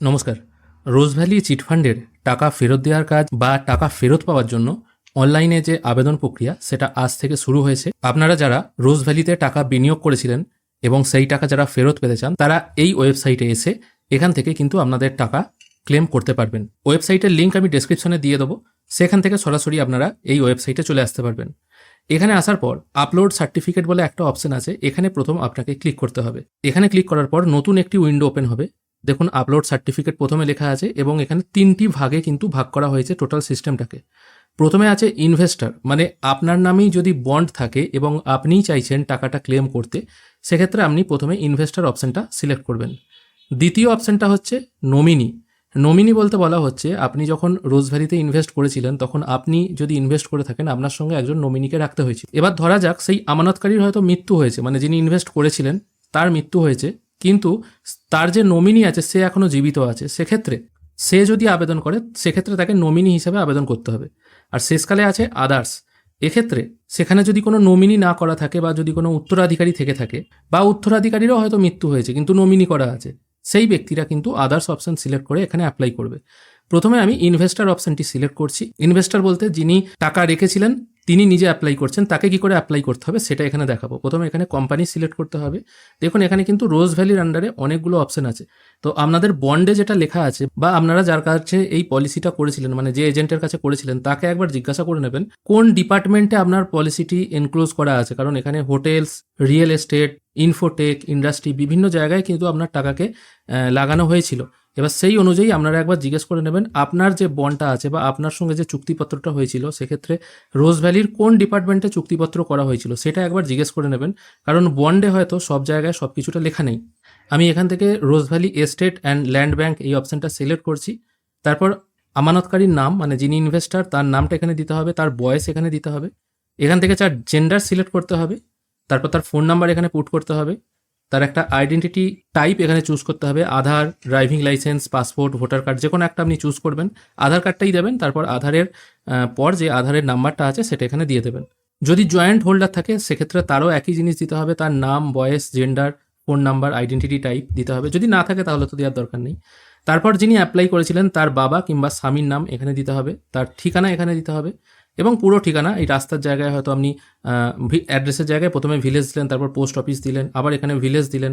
নমস্কার। রোজ ভ্যালি চিটফান্ডের টাকা ফেরত দেওয়ার কাজ বা টাকা ফেরত পাওয়ার জন্য অনলাইনে যে আবেদন প্রক্রিয়া, সেটা আজ থেকে শুরু হয়েছে। আপনারা যারা রোজ ভ্যালিতে টাকা বিনিয়োগ করেছিলেন এবং সেই টাকা যারা ফেরত পেতে চান, তারা এই ওয়েবসাইটে এসে এখান থেকে কিন্তু আপনাদের টাকা ক্লেম করতে পারবেন। ওয়েবসাইটের লিঙ্ক আমি ডেসক্রিপশনে দিয়ে দেবো। সেখান থেকে সরাসরি আপনারা এই ওয়েবসাইটে চলে আসতে পারবেন। এখানে আসার পর আপলোড সার্টিফিকেট বলে একটা অপশন আছে। এখানে প্রথম আপনাকে ক্লিক করতে হবে। এখানে ক্লিক করার পর নতুন একটি উইন্ডো ওপেন হবে। দেখুন আপলোড সার্টিফিকেট প্রথমে লেখা আছে এবং এখানে তিনটি ভাগে কিন্তু ভাগ করা হয়েছে টোটাল সিস্টেমটাকে প্রথমে আছে ইনভেস্টর মানে আপনার নামেই যদি বন্ড থাকে এবং আপনিই চাইছেন টাকাটা ক্লেম করতে, সেক্ষেত্রে আপনি প্রথমে ইনভেস্টর অপশনটা সিলেক্ট করবেন। দ্বিতীয় অপশনটা হচ্ছে নমিনি নমিনি বলতে বলা হচ্ছে, আপনি যখন রোজভ্যালিতে ইনভেস্ট করেছিলেন, তখন আপনি যদি ইনভেস্ট করে থাকেন, আপনার সঙ্গে একজন নমিনিকে রাখতে হয়েছে এবার ধরা যাক, সেই আমানতকারীর হয়তো মৃত্যু হয়েছে মানে যিনি ইনভেস্ট করেছিলেন, তার মৃত্যু হয়েছে কিন্তু তার যে নমিনি আছে, সে এখনও জীবিত আছে। সেক্ষেত্রে সে যদি আবেদন করে, সেক্ষেত্রে তাকে নমিনি হিসেবে আবেদন করতে হবে। আর শেষকালে আছে আদার্স এক্ষেত্রে সেখানে যদি কোনো নমিনি না করা থাকে বা যদি কোনো উত্তরাধিকারী থেকে থাকে, বা উত্তরাধিকারীরও হয়তো মৃত্যু হয়েছে, কিন্তু নমিনি করা আছে, সেই ব্যক্তিরা কিন্তু আদার্স অপশন সিলেক্ট করে এখানে অ্যাপ্লাই করবে। প্রথমে আমি ইনভেস্টার অপশনটি সিলেক্ট করছি। ইনভেস্টার বলতে যিনি টাকা রেখেছিলেন তিনি নিজে অ্যাপ্লাই করছেন, তাকে কি করে অ্যাপ্লাই করতে হবে সেটা এখানে দেখাবো। প্রথমে এখানে কোম্পানি সিলেক্ট করতে হবে। দেখুন, এখানে কিন্তু রোজ ভ্যালির আন্ডারে অনেকগুলো অপশন আছে। তো আপনাদের বন্ডে যেটা লেখা আছে বা আপনারা যার কাছে এই পলিসিটা করেছিলেন মানে যে এজেন্টের কাছে করেছিলেন, তাকে একবার জিজ্ঞাসা করে নেবেন কোন ডিপার্টমেন্টে আপনার পলিসিটি এনক্লোজ করা আছে। কারণ এখানে hotels real estate infotech industry বিভিন্ন জায়গায় কিন্তু আপনার টাকাকে লাগানো হয়েছিল। এবার সেই অনুযায়ী আপনারা একবার জিজ্ঞেস করে নেবেন, আপনার যে বন্ডটা আছে বা আপনার সঙ্গে যে চুক্তিপত্রটা হয়েছিল, সেক্ষেত্রে রোজ ভ্যালির কোন ডিপার্টমেন্টে চুক্তিপত্র করা হয়েছিল সেটা একবার জিজ্ঞেস করে নেবেন, কারণ বন্ডে হয়তো সব জায়গায় সব কিছুটা লেখা নেই। আমি এখান থেকে Rose Valley estate and land bank এই অপশনটা সিলেক্ট করছি। তারপর আমানতকারীর নাম মানে যিনি ইনভেস্টার, তার নামটা এখানে দিতে হবে, তার বয়স এখানে দিতে হবে। এখান থেকে চার জেন্ডার সিলেক্ট করতে হবে। তারপর তার ফোন নাম্বার এখানে পুট করতে হবে। তার একটা আইডেন্টিটি টাইপ এখানে চুজ করতে হবে। Aadhaar driving licence passport voter card যে কোনো একটা আপনি চুজ করবেন। আধার কার্ডটাই দেবেন, তারপর আধারের পর যে আধারের নাম্বারটা আছে সেটা এখানে দিয়ে দেবেন। যদি জয়েন্ট হোল্ডার থাকে, সেক্ষেত্রে তারও একই জিনিস দিতে হবে। তার নাম, বয়স gender phone number identity type দিতে হবে। যদি না থাকে, তাহলে তো দেওয়ার দরকার নেই। তারপর যিনি অ্যাপ্লাই করেছিলেন, তার বাবা কিংবা স্বামীর নাম এখানে দিতে হবে। তার ঠিকানা এখানে দিতে হবে। এবং পুরো ঠিকানা, এই রাস্তার জায়গায় হয়তো আপনি অ্যাড্রেসের জায়গায় প্রথমে ভিলেজ দিলেন, তারপর পোস্ট অফিস দিলেন, আবার এখানে ভিলেজ দিলেন,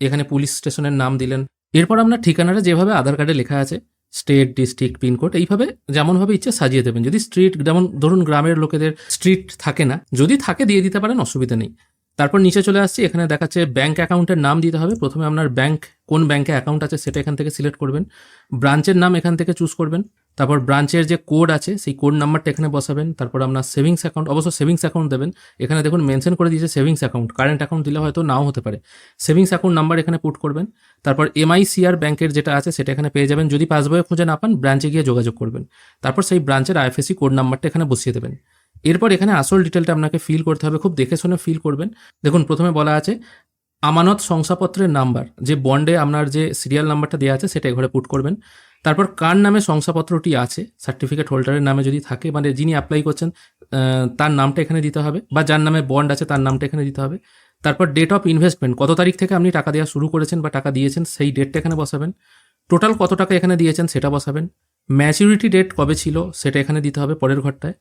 এখানে পুলিশ স্টেশনের নাম দিলেন। এরপর আপনার ঠিকানাটা যেভাবে আধার কার্ডে লেখা আছে, স্টেট, ডিস্ট্রিক্ট, পিনকোড, এইভাবে যেমনভাবে ইচ্ছে সাজিয়ে দেবেন। যদি স্ট্রিট, যেমন ধরুন গ্রামের লোকেদের স্ট্রিট থাকে না, যদি থাকে দিয়ে দিতে পারেন, অসুবিধা নেই। তারপর নিচে চলে আসছি, এখানে দেখাচ্ছে ব্যাঙ্ক অ্যাকাউন্টের নাম দিতে হবে। প্রথমে আপনার ব্যাঙ্ক কোন ব্যাঙ্কে অ্যাকাউন্ট আছে সেটা এখান থেকে সিলেক্ট করবেন। ব্রাঞ্চের নাম এখান থেকে চুজ করবেন। তারপর ব্রাঞ্চের যে কোড আছে, সেই কোড নাম্বারটা এখানে বসাবেন, তারপর আপনার সেভিংস অ্যাকাউন্ট অবশ্য সেভিংস অ্যাকাউন্ট দেবেন। এখানে দেখুন মেনশন করে দিয়েছে সেভিংস অ্যাকাউন্ট কারেন্ট অ্যাকাউন্ট দিলে হয়তো নাও হতে পারে। সেভিংস অ্যাকাউন্ট নাম্বার এখানে পুট করবেন, তারপর এমআইসিআর ব্যাংকের যেটা আছে, সেটা এখানে পেয়ে যাবেন। যদি পাসবইয়ে খুঁজে না পান ব্রাঞ্চে গিয়ে যোগাযোগ করবেন। তারপর সেই ব্রাঞ্চের আইএফএসি কোড নাম্বারটা এখানে বসিয়ে দেবেন। এরপর এখানে আসল ডিটেলটা আপনাকে ফিল করতে হবে, খুব দেখে শুনে ফিল করবেন। দেখুন, প্রথমে বলা আছে, আমানত শংসাপত্রের নাম্বার যে বন্ডে আপনার যে সিরিয়াল নাম্বারটা দেওয়া আছে, সেটা ঘরে পুট করবেন। তারপর কার নামে শংসাপত্রটি আছে? সার্টিফিকেট হোল্ডারের নামে যদি থাকে মানে যিনি অ্যাপ্লাই করছেন তার নামটা এখানে দিতে হবে বা যার নামে বন্ড আছে তার নামটা এখানে দিতে হবে। তারপর ডেট অফ ইনভেস্টমেন্ট কত তারিখ থেকে আপনি টাকা দেওয়া শুরু করেছেন বা টাকা দিয়েছেন, সেই ডেটটা এখানে বসাবেন। টোটাল কত টাকা এখানে দিয়েছেন সেটা বসাবেন। ম্যাচুরিটি ডেট কবে ছিল সেটা এখানে দিতে হবে পরের ঘরটায়।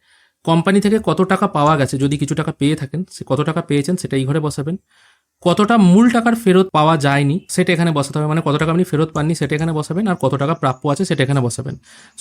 কোম্পানি থেকে কত টাকা পাওয়া গেছে, যদি কিছু টাকা পেয়ে থাকেন, সে কত টাকা পেয়েছেন সেটা এই ঘরে বসাবেন। কতটা মূল টাকার ফেরত পাওয়া যায়নি সেটা এখানে বসাতে হবে। মানে কত টাকা আপনি ফেরত পাননি সেটা এখানে বসাবেন আর কত টাকা প্রাপ্য আছে সেটা এখানে বসাবেন।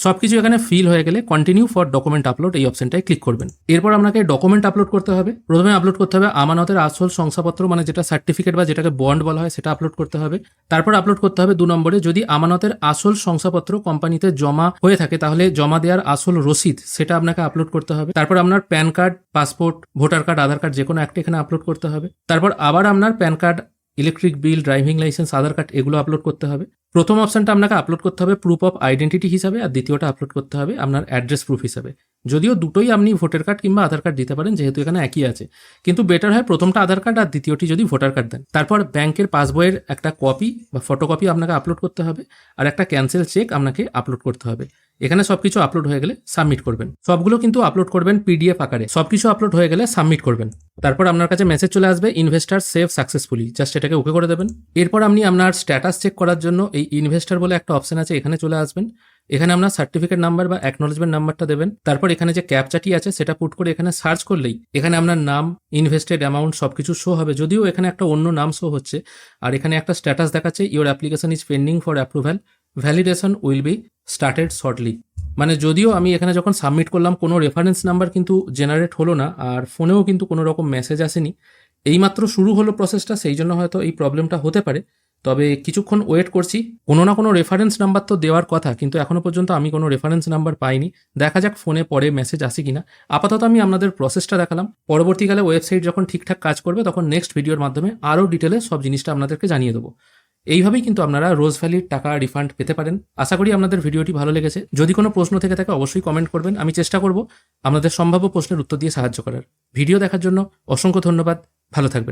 সব কিছু এখানে ফিল হয়ে গেলে কন্টিনিউ ফর ডকুমেন্ট আপলোড এই অপশনটায় ক্লিক করবেন। এরপর আপনাকে ডকুমেন্ট আপলোড করতে হবে। প্রথমে আপলোড করতে হবে আমানতের আসল শংসাপত্র মানে যেটা সার্টিফিকেট বা যেটাকে বন্ড বলা হয় সেটা আপলোড করতে হবে। তারপর আপলোড করতে হবে দু নম্বরে যদি আমানতের আসল শংসাপত্র কোম্পানিতে জমা হয়ে থাকে, তাহলে জমা দেওয়ার আসল রসিদ সেটা আপনাকে আপলোড করতে হবে। তারপর আপনার PAN card passport voter card Aadhaar card যে কোনো একটা এখানে আপলোড করতে হবে। তারপর আবার আপনার PAN card, electric bill, driving licence, Aadhaar card, এগুলো আপলোড করতে হবে। প্রথম অপশনটা আপনাকে আপলোড করতে হবে প্রুফ অফ আইডেন্টিটি হিসাবে আর দ্বিতীয়টা আপলোড করতে হবে আপনার অ্যাড্রেস প্রুফ হিসাবে। যদিও দুটোই আপনি ভোটার কার্ড কিংবা আধার কার্ড দিতে পারেন, যেহেতু এখানে একই আছে। কিন্তু বেটার হয় প্রথমটা আধার কার্ড আর দ্বিতীয়টি যদি ভোটার কার্ড দেন। তারপর ব্যাংকের পাসবইয়ের একটা কপি বা ফটোকপি আপনাকে আপলোড করতে হবে আর একটা ক্যান্সেল চেক আপনাকে আপলোড করতে হবে। এখানে সবকিছু আপলোড হয়ে গেলে সাবমিট করবেন। সবগুলো কিন্তু আপলোড করবেন পিডিএফ আকারে। সবকিছু আপলোড হয়ে গেলে সাবমিট করবেন। তারপর আপনার কাছে মেসেজ চলে আসবে ইনভেস্টার সেভ সাকসেসফুলি জাস্ট এটাকে ওকে করে দেবেন। এরপর আপনি আপনার স্ট্যাটাস চেক করার জন্য এই ইনভেস্টার বলে একটা অপশন আছে, এখানে চলে আসবেন। এখানে আপনার সার্টিফিকেট নাম্বার বা অ্যাকনোলেজমেন্ট নাম্বারটা দেবেন। তারপর এখানে যে ক্যাপচাটি আছে, সেটা পুট করে এখানে সার্চ করলেই এখানে আপনার নাম ইনভেস্টেড অ্যামাউন্ট সব কিছু শো হবে। যদিও এখানে একটা অন্য নাম শো হচ্ছে, আর এখানে একটা স্ট্যাটাস দেখাচ্ছে your application is pending for approval validation will be started shortly মানে যদিও আমি এখানে যখন সাবমিট করলাম, কোনো রেফারেন্স নাম্বার কিন্তু জেনারেট হলো না, আর ফোনেও কিন্তু কোনো রকম মেসেজ আসেনি। এইমাত্র শুরু হলো প্রসেসটা সেই জন্য হয়তো এই প্রবলেমটা হতে পারে। তবে কিছুক্ষণ ওয়েট করছি। কোনো না কোনো রেফারেন্স নাম্বার তো দেওয়ার কথা, কিন্তু এখনও পর্যন্ত আমি কোনো রেফারেন্স নাম্বার পাইনি। দেখা যাক ফোনে পরে মেসেজ আসে কিনা। আপাতত আমি আপনাদের প্রসেসটা দেখালাম। পরবর্তীকালে ওয়েবসাইট যখন ঠিকঠাক কাজ করবে, তখন নেক্সট ভিডিওর মাধ্যমে আরও ডিটেলে সব জিনিসটা আপনাদেরকে জানিয়ে দেবো। এইভাবেই কিন্তু আপনারা রোজ ভ্যালির টাকা রিফান্ড পেতে পারেন। আশা করি আপনাদের ভিডিওটি ভালো লেগেছে। যদি কোনো প্রশ্ন থেকে থাকে, অবশ্যই কমেন্ট করবেন। আমি চেষ্টা করব আপনাদের সম্ভাব্য প্রশ্নের উত্তর দিয়ে সাহায্য করার। ভিডিও দেখার জন্য অসংখ্য ধন্যবাদ। ভালো থাকবেন।